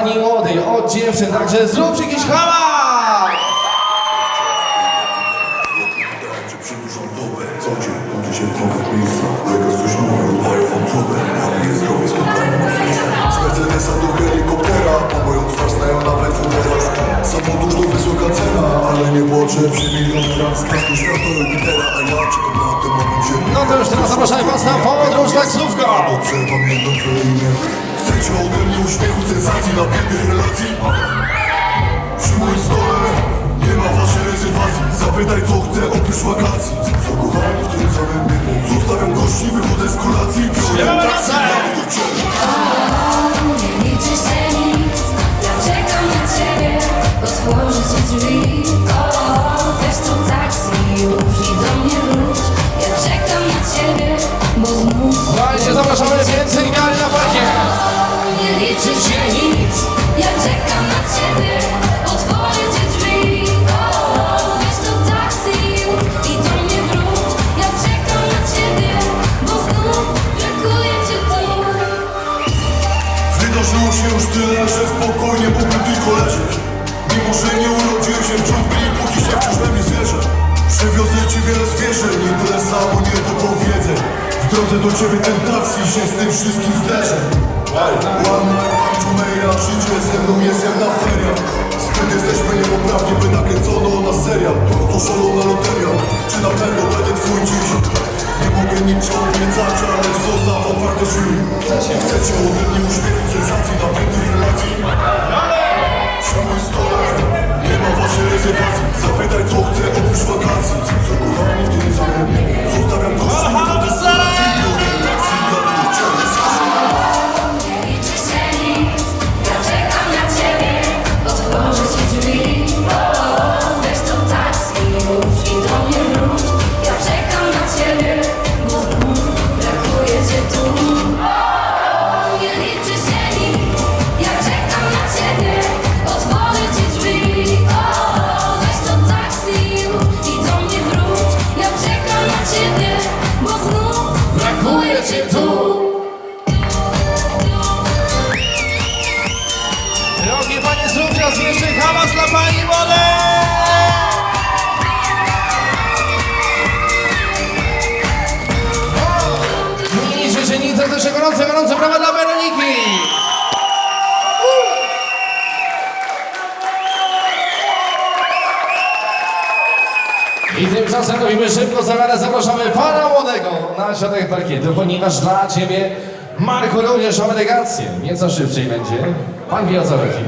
pani młodej, od dziewczyn, także zrób jakiś hałas! To wysoka cena Ale nie płaczę przy miliony raz Kastu świata Jupitera A ja czekam na ten moment ziemi No to już teraz zapraszamy was na podróż taksówką! Dobrze pamiętam twoje imię sensacji, napiętych relacji Przy moim stole nie ma waszej rezerwacji Zapytaj co chcę oprócz wakacji. Zakochani w tym samym niebie Zostawiam gości, wychodzę z kolacji. Biorę taksy, jadę do ciebie Nie liczy się nic, ja czekam na ciebie. Otworzę ci drzwi, o, weź to taksi już i do mnie wróć. Ja czekam na ciebie, bo znów Słuchajcie, zapraszamy więcej Wydarzyło się już tyle, że spokojnie mógłbym tylko leżeć Mimo, że nie urodziłem się w dżungli, póki się wciąż we mnie zwierzę. Przywiozę ci wiele zwierzeń, nie tyle samo, nie to powiedzę. W drodze do ciebie ten taksi się z tym wszystkim zderzę. One night, życie ze mną jest drzwi Chcecie ode mnie uśmiechu, sensacji, napiętych relacji. Przy moim pani młodej! I życzenica też gorące, gorące brawa dla Weroniki! I tymczasem robimy szybko zawarę, zapraszamy pana młodego na środek parkietu, ponieważ dla ciebie Marku również ma delegację. Nieco szybciej będzie. Pan wie o co chodzi.